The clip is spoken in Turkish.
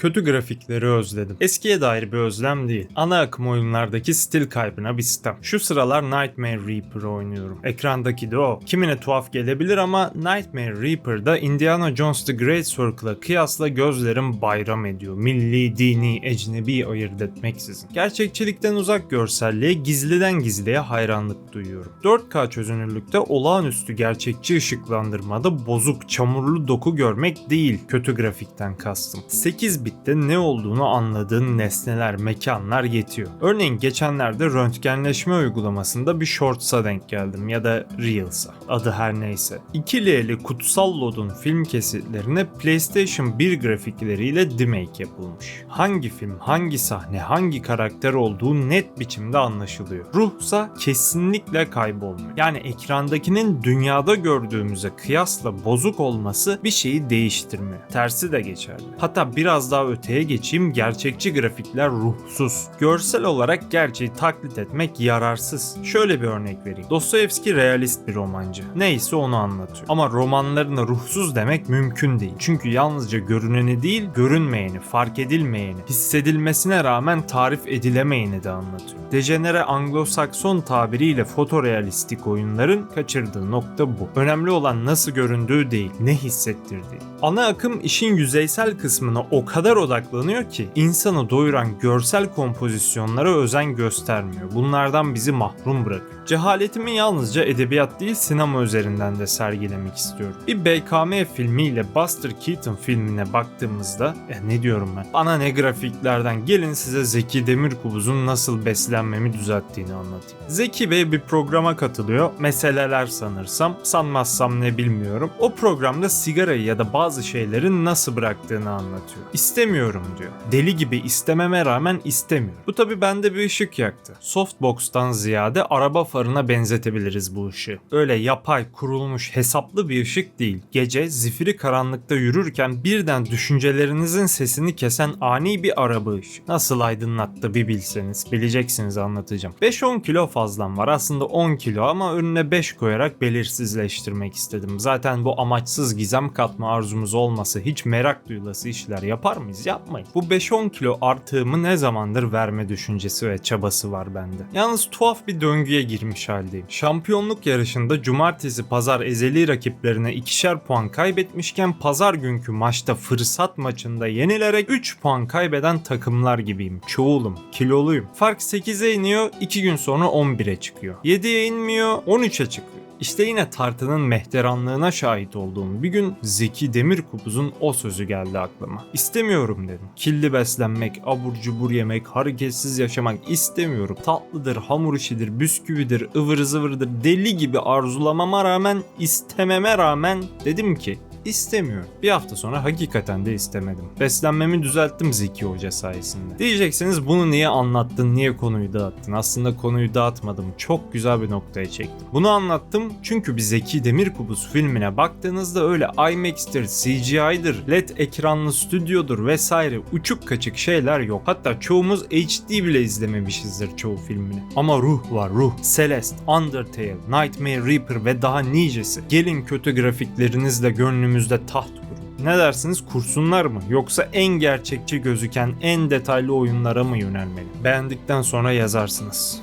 Kötü grafikleri özledim. Eskiye dair bir özlem değil. Ana akım oyunlardaki stil kaybına bir sitem. Şu sıralar Nightmare Reaper oynuyorum. Ekrandaki de o. Kimine tuhaf gelebilir ama Nightmare Reaper'da Indiana Jones The Great Circle'a kıyasla gözlerim bayram ediyor. Milli, dini, ecnebi ayırt etmeksizin. Gerçekçilikten uzak görselliğe gizliden gizliye hayranlık duyuyorum. 4K çözünürlükte olağanüstü gerçekçi ışıklandırmada bozuk, çamurlu doku görmek değil kötü grafikten kastım. 8 bitte ne olduğunu anladığın nesneler, mekanlar yetiyor. Örneğin geçenlerde röntgenleşme uygulamasında bir shorts'a denk geldim ya da Reels'a. Adı her neyse. 2L'li kutsal lodun film kesitlerine PlayStation 1 grafikleriyle demake yapılmış. Hangi film, hangi sahne, hangi karakter olduğu net biçimde anlaşılıyor. Ruhsa kesinlikle kaybolmuyor. Yani ekrandakinin dünyada gördüğümüze kıyasla bozuk olması bir şeyi değiştirmiyor. Tersi de geçerli. Hatta biraz daha öteye geçeyim gerçekçi grafikler ruhsuz. Görsel olarak gerçeği taklit etmek yararsız. Şöyle bir örnek vereyim. Dostoyevski realist bir romancı. Neyse onu anlatıyor. Ama romanlarına ruhsuz demek mümkün değil. Çünkü yalnızca görüneni değil, görünmeyeni, fark edilmeyeni, hissedilmesine rağmen tarif edilemeyeni de anlatıyor. Dejenere Anglo-Sakson tabiriyle fotorealistik oyunların kaçırdığı nokta bu. Önemli olan nasıl göründüğü değil, ne hissettirdiği. Ana akım işin yüzeysel kısmına o kadar odaklanıyor ki insanı doyuran görsel kompozisyonlara özen göstermiyor. Bunlardan bizi mahrum bırakıyor. Cehaletimi yalnızca edebiyat değil sinema üzerinden de sergilemek istiyorum. Bir BKM filmiyle Buster Keaton filmine baktığımızda e, ne diyorum ben? Bana ne grafiklerden gelin size Zeki Demirkubuz'un nasıl beslenmemi düzelttiğini anlatayım. Zeki Bey bir programa katılıyor. Meseleler sanırsam. Sanmazsam ne bilmiyorum. O programda sigarayı ya da şeylerin nasıl bıraktığını anlatıyor. İstemiyorum diyor. Deli gibi istememe rağmen istemiyor. Bu tabi bende bir ışık yaktı. Softbox'tan ziyade araba farına benzetebiliriz bu ışığı. Öyle yapay, kurulmuş, hesaplı bir ışık değil. Gece zifiri karanlıkta yürürken birden düşüncelerinizin sesini kesen ani bir araba ışığı. Nasıl aydınlattı bir bilseniz. Bileceksiniz anlatacağım. 5-10 kilo fazlam var. Aslında 10 kilo ama önüne 5 koyarak belirsizleştirmek istedim. Zaten bu amaçsız gizem katma arzumuz olmasa hiç merak duyulası işler yapar mıyız? Yapmayız. Bu 5-10 kilo artığımı ne zamandır verme düşüncesi ve çabası var bende. Yalnız tuhaf bir döngüye girmiş haldeyim. Şampiyonluk yarışında cumartesi pazar ezeli rakiplerine ikişer puan kaybetmişken pazar günkü maçta fırsat maçında yenilerek 3 puan kaybeden takımlar gibiyim. Çoğulum, kiloluyum. Fark 8'e iniyor, 2 gün sonra 11'e çıkıyor. 7'ye inmiyor, 13'e çıkıyor. İşte yine tartının mehteranlığına şahit olduğum bir gün Zeki Demirkubuz'un o sözü geldi aklıma. İstemiyorum dedim. Killi beslenmek, abur cubur yemek, hareketsiz yaşamak istemiyorum. Tatlıdır, hamur işidir, bisküvidir, ıvır zıvırdır deli gibi arzulamama rağmen, istememe rağmen dedim ki istemiyorum. Bir hafta sonra hakikaten de istemedim. Beslenmemi düzelttim Zeki Hoca sayesinde. Diyeceksiniz bunu niye anlattın, niye konuyu dağıttın? Aslında konuyu dağıtmadım. Çok güzel bir noktaya çektim. Bunu anlattım çünkü bir Zeki Demirkubuz filmine baktığınızda öyle IMAX'tir, CGI'dir, LED ekranlı stüdyodur vesaire uçuk kaçık şeyler yok. Hatta çoğumuz HD bile izlememişizdir çoğu filmini. Ama ruh var ruh. Celeste, Undertale, Nightmare Reaper ve daha nicesi. Gelin kötü grafiklerinizle gönlümüzde taht kurun. Ne dersiniz kursunlar mı? Yoksa en gerçekçi gözüken en detaylı oyunlara mı yönelmeli? Beğendikten sonra yazarsınız.